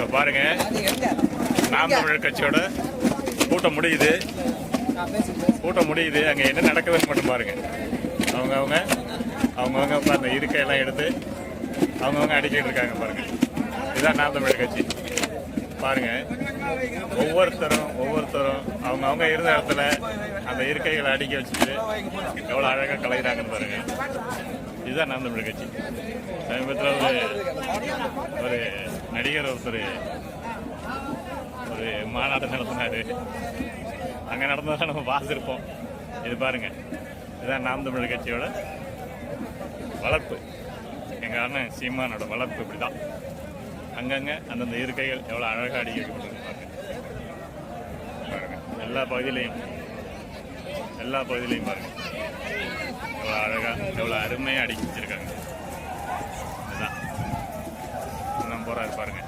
இப்போ பாருங்க. நாம் தமிழர் கட்சியோட கூட்டம் முடியுது. கூட்டம் முடியுது. அங்கே என்ன நடக்குதுன்னு மட்டும் பாருங்க. அவங்க அவங்க அவங்கவுங்க இப்போ அந்த இருக்கையெல்லாம் எடுத்து அவங்கவுங்க அடிக்கிட்டு இருக்காங்க பாருங்க. இதுதான் நாம் தமிழர் கட்சி. பாருங்க. ஒவ்வொருத்தரும் ஒவ்வொருத்தரும் அவங்க அவங்க இருந்த இடத்துல அந்த இருக்கைகளை அடுக்கி வச்சுட்டு எவ்வளோ அழகாக கலைகிறாங்கன்னு பாருங்க. இதுதான் நாம் தமிழர் கட்சி. சமீபத்தில் ஒரு ஒரு நடிகர் ஒருத்தர். ஒரு மாநாட்டம் நடத்தினார். அங்கே நடந்ததை நம்ம பார்த்துருப்போம். இது பாருங்க. இதுதான் நாம் தமிழர் கட்சியோட வளர்ப்பு. எங்கள் அண்ணன் சீமானோட வளர்ப்பு இப்படி தான் அங்கங்கே அந்தந்த இருக்கைகள் எவ்வளோ அழகாக அடி வைக்கப்பட்டிருக்கு பாருங்கள் எல்லா பகுதியிலையும் எல்லா பகுதியிலையும் பாருங்கள் எவ்வளோ அழகாக எவ்வளோ அருமையாக அடிக்க வச்சிருக்காங்க. இதுதான் இன்னும் போகிறாரு பாருங்க